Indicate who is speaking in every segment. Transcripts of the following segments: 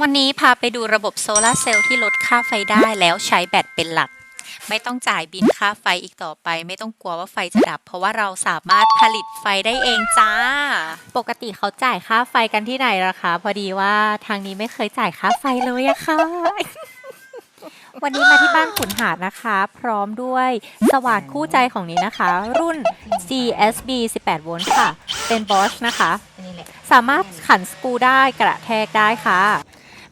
Speaker 1: วันนี้พาไปดูระบบโซลาร์เซลล์ที่ลดค่าไฟได้แล้วใช้แบตเป็นหลัก ไม่ต้องจ่ายบินค่าไฟอีกต่อไป ไม่ต้องกลัวว่าไฟจะดับ เพราะว่าเราสามารถผลิตไฟได้เองจ้า ปกติเขาจ่ายค่าไฟกันที่ไหนล่ะคะ พอดีว่าทางนี้ไม่เคยจ่ายค่าไฟเลยอะค่ะ วันนี้มาที่บ้านขุนหาดนะคะ พร้อมด้วยสว่านคู่ใจของนี้นะคะ รุ่น CSB 18 โวลต์ค่ะ เป็นบอชนะคะ สามารถขันสกรูได้กระแทกได้ค่ะ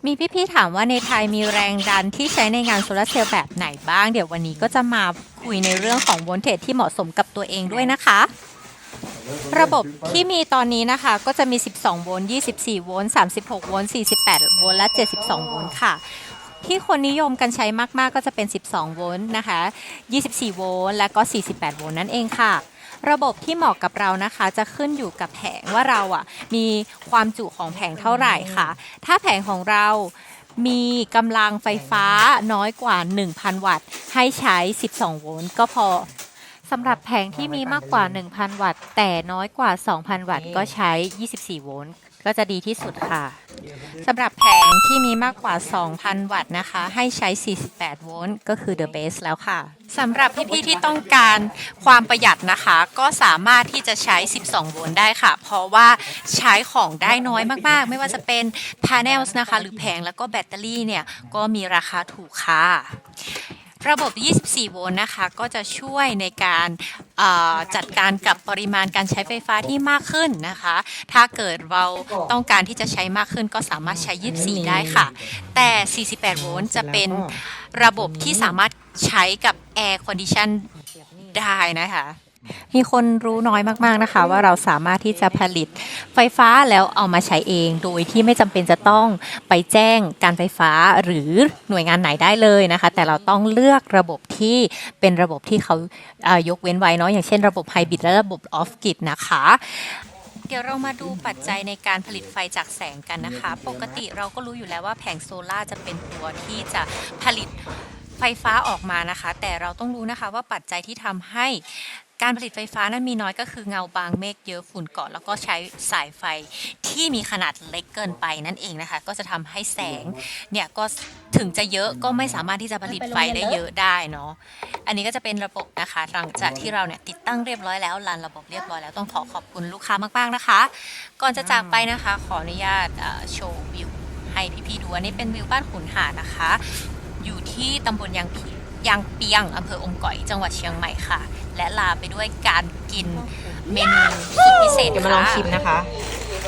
Speaker 1: มีพี่ๆถามว่าในไทยมีแรงดันที่ใช้ในงานโซลาร์เซลล์แบบไหนบ้าง เดี๋ยววันนี้ก็จะมาคุยในเรื่องของโวลเทจที่เหมาะสมกับตัวเองด้วยนะคะ ระบบที่มีตอนนี้นะคะก็จะมี 12 โวลต์ 24 โวลต์ 36 โวลต์ 48 โวลต์และ 72 โวลต์ค่ะที่คนนิยมกันใช้มาก ๆ ก็จะเป็น 12 โวลต์นะคะ 24 โวลต์ และก็ 48 โวลต์นั่นเองค่ะ ระบบที่เหมาะกับเรานะคะ จะขึ้นอยู่กับแผงว่าเราอะมีความจุของแผงเท่าไหร่ค่ะ ถ้าแผงของเรามีกำลังไฟฟ้าน้อยกว่า 1,000 วัตต์ ให้ใช้ 12 โวลต์ก็พอสำหรับแผงที่มีมากกว่า 1,000 วัตต์ แต่น้อยกว่า 2,000 วัตต์ก็ใช้ 24 โวลต์ ก็จะดีที่สุดค่ะสำหรับแผงที่มีมากกว่า 2,000 วัตต์นะคะ ให้ใช้ 48 โวลต์ก็คือ the best แล้วค่ะสำหรับพี่ๆที่ต้องการความประหยัดนะคะ ก็สามารถที่จะใช้ 12 โวลต์ได้ค่ะ เพราะว่าใช้ของได้น้อยมากๆ ไม่ว่าจะเป็น panels นะคะ หรือแผงแล้วก็แบตเตอรี่เนี่ย ก็มีราคาถูกค่ะ ระบบ 24 โวลต์นะคะ ก็จะช่วยในการ จัดการกับปริมาณการใช้ไฟฟ้าที่มากขึ้นนะคะ ถ้าเกิดเราต้องการที่จะใช้มากขึ้นก็สามารถใช้ 24 ได้ค่ะ แต่ 48 โวลต์จะเป็นระบบที่สามารถใช้กับแอร์คอนดิชันได้นะคะ มีคนรู้น้อยมากๆนะคะ ว่าเราสามารถที่จะผลิตไฟฟ้าแล้วเอามาใช้เอง โดยที่ไม่จำเป็นจะต้องไปแจ้งการไฟฟ้าหรือหน่วยงานไหนได้เลยนะคะ แต่เราต้องเลือกระบบที่เป็นระบบที่เขาเอ่อยกเว้นไว้เนาะอย่างเช่นระบบไฮบริดและระบบออฟกิดนะคะ เดี๋ยวเรามาดูปัจจัยในการผลิตไฟจากแสงกันนะคะ ปกติเราก็รู้อยู่แล้วว่าแผงโซลาร์จะเป็นตัวที่จะผลิต ไฟฟ้าออกมานะคะ แต่เราต้องรู้นะคะว่าปัจจัยที่ทำให้การผลิตไฟฟ้านั้นมีน้อยก็คือเงาบางเมฆเยอะฝุ่นเกาะแล้วก็ใช้สายไฟที่มีขนาดเล็กเกินไปนั่นเองนะคะ ก็จะทำให้แสงเนี่ยก็ถึงจะเยอะก็ไม่สามารถที่จะผลิตไฟได้เยอะได้เนาะอันนี้ก็จะเป็นระบบนะคะ หลังจากที่เราเนี่ยติดตั้งเรียบร้อยแล้วรันระบบเรียบร้อยแล้วต้องขอขอบคุณลูกค้ามากๆนะคะ ก่อนจะจากไปนะคะ ขออนุญาตโชว์วิวให้พี่ๆดูอันนี้เป็นวิวบ้านขุนหาดนะคะ ที่ตำบลยางเพียยางเปียงอำเภออมก๋อยจังหวัดเชียงใหม่ค่ะ และลาไปด้วยการกินเมนูสุดพิเศษ
Speaker 2: เดี๋ยวมาลอง
Speaker 1: ค่ะ
Speaker 2: ชิมนะคะ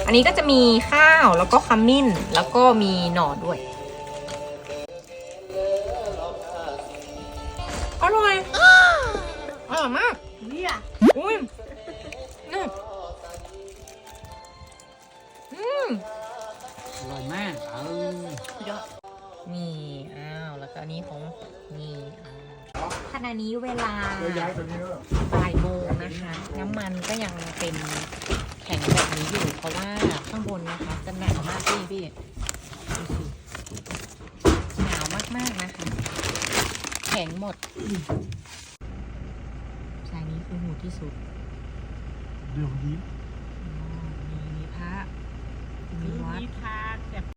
Speaker 2: อันนี้ก็จะมีข้าวแล้วก็ขมิ้นแล้วก็มีหน่อด้วย อร่อยอร่อยมากอุ้ย อ้าวแล้วก็อันนี้ของนี่ขณะนี้เวลาบ่ายโมงนะคะ น้ำมันก็ยังเป็นแข็งแบบนี้อยู่ เพราะว่าข้างบนนะคะจะหนาวมากพี่พี่หนาวมากๆนะคะแข็งหมดสายนี้คือหูที่สุด
Speaker 3: เดี๋ยวยิ้ม
Speaker 2: อ๋อมีมีพระมีวัด